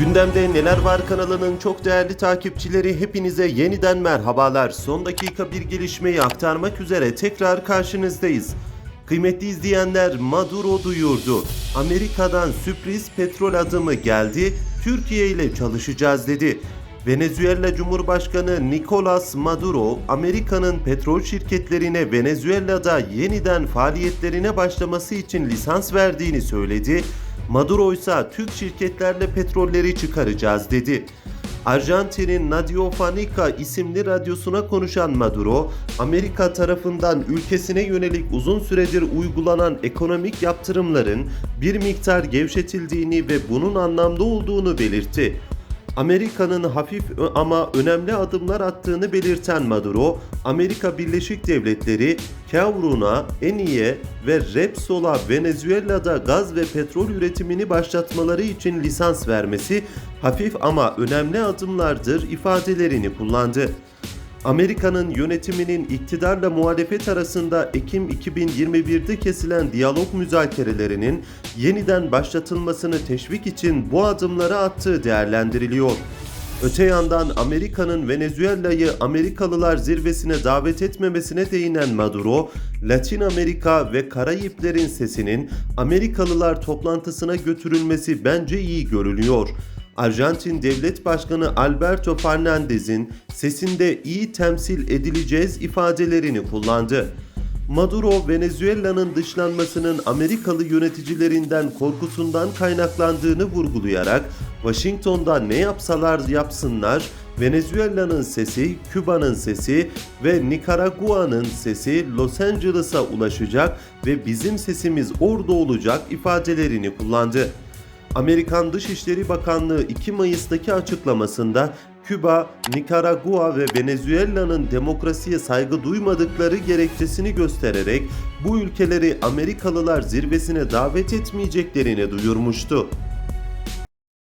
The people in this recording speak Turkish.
Gündemde Neler Var kanalının çok değerli takipçileri hepinize yeniden merhabalar. Son dakika bir gelişmeyi aktarmak üzere tekrar karşınızdayız. Kıymetli izleyenler Maduro duyurdu. Amerika'dan sürpriz petrol adımı geldi. Türkiye ile çalışacağız dedi. Venezuela Cumhurbaşkanı Nicolas Maduro, Amerika'nın petrol şirketlerine Venezuela'da yeniden faaliyetlerine başlaması için lisans verdiğini söyledi. Maduro ise Türk şirketlerle petrolleri çıkaracağız dedi. Arjantin'in Radio Fanica isimli radyosuna konuşan Maduro, Amerika tarafından ülkesine yönelik uzun süredir uygulanan ekonomik yaptırımların bir miktar gevşetildiğini ve bunun anlamda olduğunu belirtti. Amerika'nın hafif ama önemli adımlar attığını belirten Maduro, Amerika Birleşik Devletleri, Kavrun'a, Eniye ve Repsol'a Venezuela'da gaz ve petrol üretimini başlatmaları için lisans vermesi hafif ama önemli adımlardır ifadelerini kullandı. Amerika'nın yönetiminin iktidarla muhalefet arasında Ekim 2021'de kesilen diyalog müzakerelerinin yeniden başlatılmasını teşvik için bu adımları attığı değerlendiriliyor. Öte yandan Amerika'nın Venezuela'yı Amerikalılar zirvesine davet etmemesine değinen Maduro, Latin Amerika ve Karayiplerin sesinin Amerikalılar toplantısına götürülmesi bence iyi görülüyor. Arjantin Devlet Başkanı Alberto Fernandez'in sesinde iyi temsil edileceğiz ifadelerini kullandı. Maduro, Venezuela'nın dışlanmasının Amerikalı yöneticilerinden korkusundan kaynaklandığını vurgulayarak Washington'da ne yapsalar yapsınlar Venezuela'nın sesi, Küba'nın sesi ve Nikaragua'nın sesi Los Angeles'a ulaşacak ve bizim sesimiz orada olacak ifadelerini kullandı. Amerikan Dışişleri Bakanlığı 2 Mayıs'taki açıklamasında Küba, Nikaragua ve Venezuela'nın demokrasiye saygı duymadıkları gerekçesini göstererek bu ülkeleri Amerikalılar zirvesine davet etmeyeceklerini duyurmuştu.